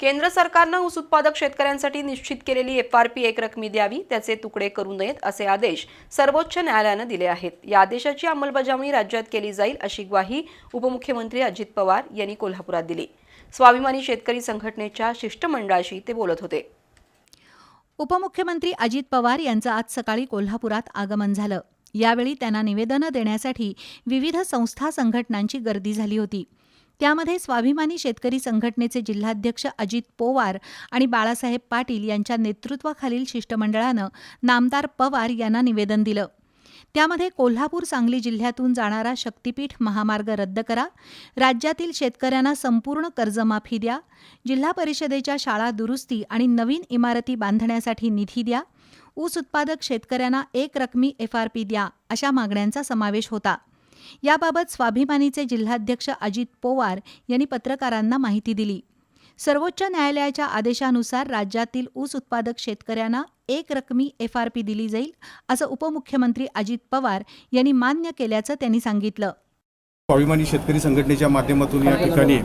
केंद्र सरकारनं ऊस उत्पादक शेतकऱ्यांसाठी निश्चित केलेली एफ आर पी एक रकमी द्यावी त्याचे तुकडे करू नयेत असे आदेश सर्वोच्च न्यायालयानं दिले आहेत. या आदेशाची अंमलबजावणी राज्यात केली जाईल अशी ग्वाही उपमुख्यमंत्री अजित पवार यांनी कोल्हापुरात दिली. स्वाभिमानी शेतकरी संघटनेच्या शिष्टमंडळाशी ते बोलत होते. उपमुख्यमंत्री अजित पवार यांचं आज सकाळी कोल्हापुरात आगमन झालं. यावेळी त्यांना निवेदनं देण्यासाठी विविध संस्था संघटनांची गर्दी झाली होती. त्यामध्ये स्वाभिमानी शेतकरी संघटनेचे जिल्हाध्यक्ष अजित पोवार आणि बाळासाहेब पाटील यांच्या नेतृत्वाखालील शिष्टमंडळानं नामदार पवार यांना निवेदन दिलं. त्यामध्ये कोल्हापूर सांगली जिल्ह्यातून जाणारा शक्तीपीठ महामार्ग रद्द करा. राज्यातील शेतकऱ्यांना संपूर्ण कर्जमाफी द्या. जिल्हा परिषदेच्या शाळा दुरुस्ती आणि नवीन इमारती बांधण्यासाठी निधी द्या. ऊस उत्पादक शेतकऱ्यांना एक रकमी एफआरपी द्या अशा मागण्यांचा समावेश होता. याबाबत स्वाभिमानीचे जिल्हाध्यक्ष अजित पोवार यांनी पत्रकारांना माहिती दिली. सर्वोच्च न्यायालयाच्या आदेशानुसार राज्यातील ऊस उत्पादक शेतकऱ्यांना एक रकमी एफ आर पी दिली जाईल असं उपमुख्यमंत्री अजित पवार यांनी मान्य केल्याचं त्यांनी सांगितलं. स्वाभिमानी शेतकरी संघटनेच्या माध्यमातून या ठिकाणी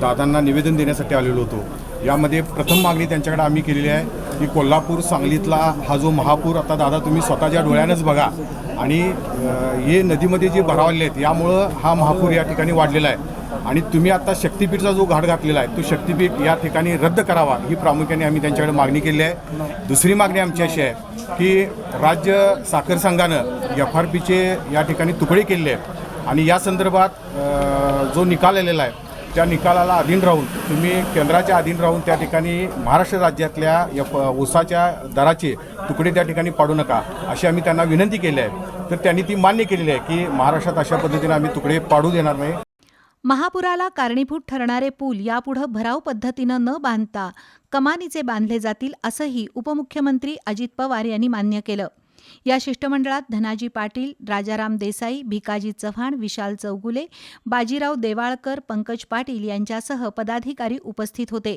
दादांना निवेदन देण्यासाठी आलेलो होतो. यामध्ये प्रथम मागणी त्यांच्याकडे आम्ही केलेली आहे की कोल्हापूर सांगलीतला हा जो महापूर आता दादा तुम्ही स्वतःच्या डोळ्यानंच बघा. आणि हे नदीमध्ये जे भरावले आहेत यामुळं हा महापूर या ठिकाणी वाढलेला आहे. आणि तुम्ही आता शक्तीपीठचा जो घाट घातलेला आहे तो शक्तीपीठ या ठिकाणी रद्द करावा ही प्रामुख्याने आम्ही त्यांच्याकडे मागणी केली आहे. दुसरी मागणी आमची अशी आहे की राज्य साखर संघानं एफ आर पीचे या ठिकाणी तुकडे केलेले आहेत. आणि या संदर्भात जो निकाल आलेला आहे त्या निकालाला अधीन राहून तुम्ही केंद्राच्या अधीन राहून त्या ठिकाणी महाराष्ट्र राज्यातल्या या ऊसाच्या दराचे तुकडे त्या ठिकाणी पाडू नका अशी आम्ही त्यांना विनंती केली आहे. तर त्यांनी ती मान्य केलेली आहे की महाराष्ट्रात अशा पद्धतीने आम्ही तुकडे पाडू देणार नाही. महापुराला कारणीभूत ठरणारे पूल यापुढं भराव पद्धतीनं न बांधता कमानीचे बांधले जातील असंही उपमुख्यमंत्री अजित पवार यांनी मान्य केलं. या शिष्टमंडळात धनाजी पाटील राजाराम देसाई भिकाजी चव्हाण विशाल चौगुले बाजीराव देवाळकर पंकज पाटील यांच्यासह पदाधिकारी उपस्थित होते.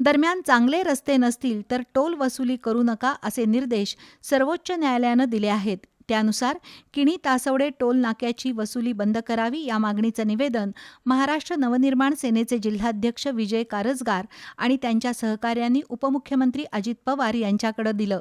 दरम्यान चांगले रस्ते नसतील तर टोल वसुली करू नका असे निर्देश सर्वोच्च न्यायालयानं दिले आहेत. त्यानुसार किणी तासवडे टोल नाक्याची वसुली बंद करावी या मागणीचं निवेदन महाराष्ट्र नवनिर्माण सेनेचे जिल्हाध्यक्ष विजय कारजगार आणि त्यांच्या सहकाऱ्यांनी उपमुख्यमंत्री अजित पवार यांच्याकडे दिलं.